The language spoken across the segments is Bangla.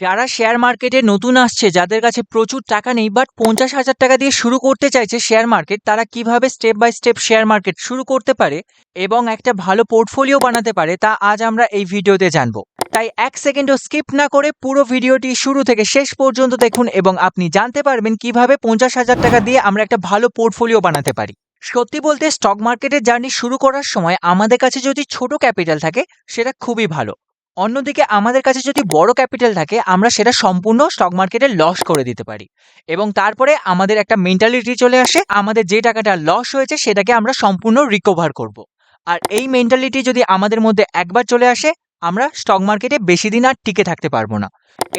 যারা শেয়ার মার্কেটে নতুন আসছে, যাদের কাছে প্রচুর টাকা নেই বাট পঞ্চাশ হাজার টাকা দিয়ে শুরু করতে চাইছে শেয়ার মার্কেট তারা কীভাবে step by step share market শুরু করতে পারে এবং একটা ভালো পোর্টফোলিও বানাতে পারে, তা আজ আমরা এই ভিডিওতে জানব। তাই এক সেকেন্ডও স্কিপ না করে পুরো ভিডিওটি শুরু থেকে শেষ পর্যন্ত দেখুন এবং আপনি জানতে পারবেন কীভাবে পঞ্চাশ হাজার টাকা দিয়ে আমরা একটা ভালো পোর্টফোলিও বানাতে পারি। সত্যি বলতে স্টক মার্কেটের জার্নি শুরু করার সময় আমাদের কাছে যদি ছোট ক্যাপিটাল থাকে, সেটা খুবই ভালো। অন্যদিকে আমাদের কাছে যদি বড় ক্যাপিটাল থাকে, আমরা সেটা সম্পূর্ণ স্টক মার্কেটে লস করে দিতে পারি। এবং তারপরে আমাদের একটা মেন্টালিটি চলে আসে, আমাদের যে টাকাটা লস হয়েছে সেটাকে আমরা সম্পূর্ণ রিকভার করব। আর এই মেন্টালিটি যদি আমাদের মধ্যে একবার চলে আসে, আমরা স্টক মার্কেটে বেশি দিন আর টিকে থাকতে পারব না।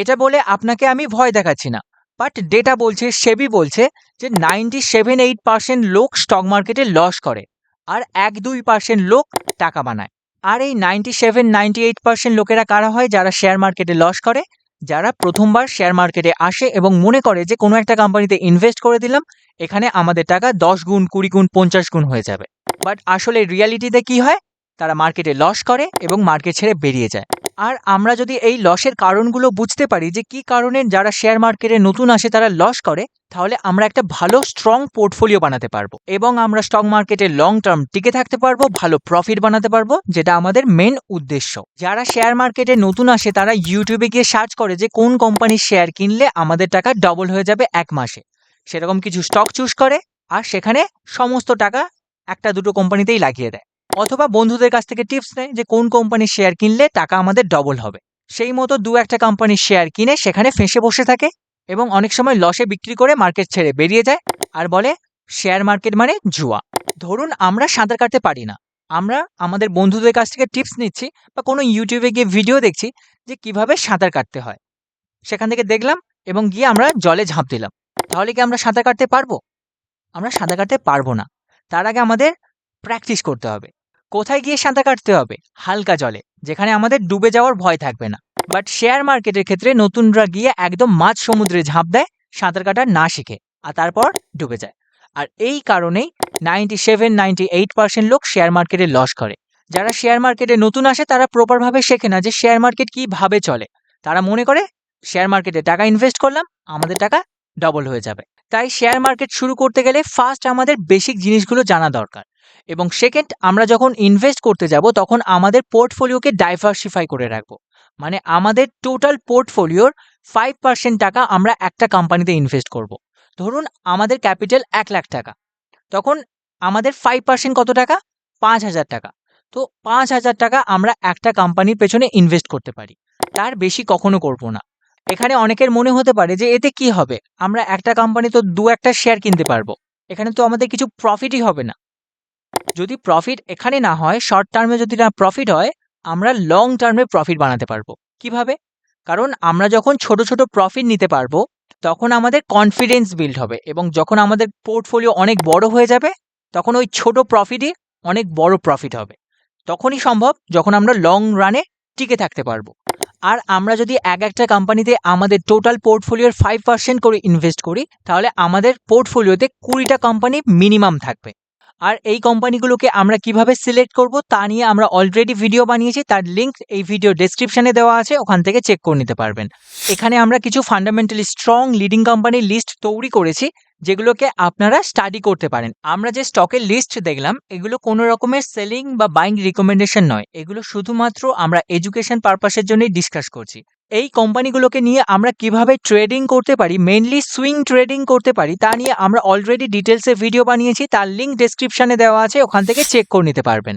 এটা বলে আপনাকে আমি ভয় দেখাচ্ছি না। বাট ডেটা বলছে, সেবি বলছে যে নাইনটি সেভেন এইট পার্সেন্ট লোক স্টক মার্কেটে লস করে, আর এক দুই পার্সেন্ট লোক টাকা বানায়। আর এই ninety seven ninety eight percent লোকেরা কারা হয়? যারা শেয়ার মার্কেটে লস করে, যারা প্রথমবার শেয়ার মার্কেটে আসে এবং মনে করে যে কোনো একটা কোম্পানিতে ইনভেস্ট করে দিলাম, এখানে আমাদের টাকা দশ গুণ, কুড়ি গুণ, পঞ্চাশ গুণ হয়ে যাবে। বাট আসলে রিয়ালিটিতে কি হয়? তারা মার্কেটে লস করে এবং মার্কেট ছেড়ে বেরিয়ে যায়। আর আমরা যদি এই লসের কারণগুলো বুঝতে পারি যে কি কারণে যারা শেয়ার মার্কেটে নতুন আসে তারা লস করে, তাহলে আমরা একটা ভালো স্ট্রং পোর্টফোলিও বানাতে পারব এবং আমরা স্টক মার্কেটে লং টার্ম টিকে থাকতে পারব, ভালো প্রফিট বানাতে পারব, যেটা আমাদের মেন উদ্দেশ্য। যারা শেয়ার মার্কেটে নতুন আসে তারা ইউটিউবে গিয়ে সার্চ করে যে কোন কোম্পানির শেয়ার কিনলে আমাদের টাকা ডবল হয়ে যাবে এক মাসে। সেরকম কিছু স্টক চুজ করে আর সেখানে সমস্ত টাকা একটা দুটো কোম্পানিতেই লাগিয়ে দেয়। অথবা বন্ধুদের কাছ থেকে টিপস নেয় যে কোন কোম্পানির শেয়ার কিনলে টাকা আমাদের ডবল হবে। সেই মতো দু একটা কোম্পানির শেয়ার কিনে সেখানে ফেঁসে বসে থাকে এবং অনেক সময় লসে বিক্রি করে মার্কেট ছেড়ে বেরিয়ে যায় আর বলে শেয়ার মার্কেট মানে জুয়া। ধরুন আমরা সাঁতার কাটতে পারি না। আমরা আমাদের বন্ধুদের কাছ থেকে টিপস নিচ্ছি বা কোনো ইউটিউবে গিয়ে ভিডিও দেখছি যে কীভাবে সাঁতার কাটতে হয়। সেখান থেকে দেখলাম এবং গিয়ে আমরা জলে ঝাঁপ দিলাম। তাহলে কি আমরা সাঁতার কাটতে পারব? আমরা সাঁতার কাটতে পারব না। তার আগে আমাদের প্র্যাকটিস করতে হবে। কোথায় গিয়ে সাঁতার কাটতে হবে? হালকা জলে, যেখানে আমাদের ডুবে যাওয়ার ভয় থাকবে না। বাট শেয়ার মার্কেটের ক্ষেত্রে নতুনরা গিয়ে একদম মাঝ সমুদ্রে ঝাঁপ দেয়, সাঁতার কাটা না শিখে, আর তারপর ডুবে যায়। আর এই কারণেই ninety seven ninety eight percent লোক শেয়ার মার্কেটে লস করে। যারা শেয়ার মার্কেটে নতুন আসে, তারা প্রপারভাবে শেখে না যে শেয়ার মার্কেট কীভাবে চলে। তারা মনে করে শেয়ার মার্কেটে টাকা ইনভেস্ট করলাম, আমাদের টাকা ডবল হয়ে যাবে। তাই শেয়ার মার্কেট শুরু করতে গেলে ফার্স্ট আমাদের বেসিক জিনিসগুলো জানা দরকার। এবং সেকেন্ড আমরা যখন ইনভেস্ট করতে যাব, তখন আমাদের পোর্টফোলিওকে ডাইভার্সিফাই করে রাখব। মানে আমাদের টোটাল পোর্টফোলিওর ফাইভ পার্সেন্ট টাকা আমরা একটা কোম্পানিতে ইনভেস্ট করব। ধরুন, আমাদের ক্যাপিটাল এক লাখ টাকা। তখন আমাদের ফাইভ পার্সেন্ট কত টাকা? পাঁচ হাজার টাকা। তো পাঁচ হাজার টাকা আমরা একটা কোম্পানির পেছনে ইনভেস্ট করতে পারি। তার বেশি কখনো করব না। এখানে অনেকের মনে হতে পারে যে, এতে কি হবে? আমরা একটা কোম্পানি তো দু একটা শেয়ার কিনতে পারব। এখানে তো আমাদের কিছু প্রফিটই হবে না। যদি প্রফিট এখানে না হয় শর্ট টার্মে যদি না প্রফিট হয়, আমরা লং টার্মে প্রফিট বানাতে পারব। কীভাবে? কারণ আমরা যখন ছোট ছোট প্রফিট নিতে পারব, তখন আমাদের কনফিডেন্স বিল্ড হবে এবং যখন আমাদের পোর্টফোলিও অনেক বড় হয়ে যাবে, তখন ওই ছোট প্রফিটই অনেক বড় প্রফিট হবে। তখনই সম্ভব যখন আমরা লং রানে টিকে থাকতে পারব। আর আমরা যদি এক একটা কোম্পানিতে আমাদের টোটাল পোর্টফোলিওর ফাইভ পার্সেন্ট করে ইনভেস্ট করি, তাহলে আমাদের পোর্টফোলিওতে কুড়িটা কোম্পানি মিনিমাম থাকবে। আর এই কোম্পানিগুলোকে আমরা কীভাবে সিলেক্ট করব তা নিয়ে আমরা অলরেডি ভিডিও বানিয়েছি, তার লিঙ্ক এই ভিডিও ডেসক্রিপশনে দেওয়া আছে, ওখান থেকে চেক করে নিতে পারবেন। এখানে আমরা কিছু ফান্ডামেন্টালি স্ট্রং লিডিং কোম্পানির লিস্ট তৈরি করেছি, যেগুলোকে আপনারা স্টাডি করতে পারেন। আমরা যে স্টকের লিস্ট দেখলাম, এগুলো কোনো রকমের সেলিং বা বাইং রিকমেন্ডেশন নয়। এগুলো শুধুমাত্র আমরা এডুকেশন পারপাসের জন্যই ডিসকাস করছি। এই কোম্পানিগুলোকে নিয়ে আমরা কীভাবে ট্রেডিং করতে পারি মেনলি সুইং ট্রেডিং করতে পারি, তা নিয়ে আমরা অলরেডি ডিটেলসে ভিডিও বানিয়েছি, তার লিঙ্ক ডিসক্রিপশানে দেওয়া আছে, ওখান থেকে চেক করে নিতে পারবেন।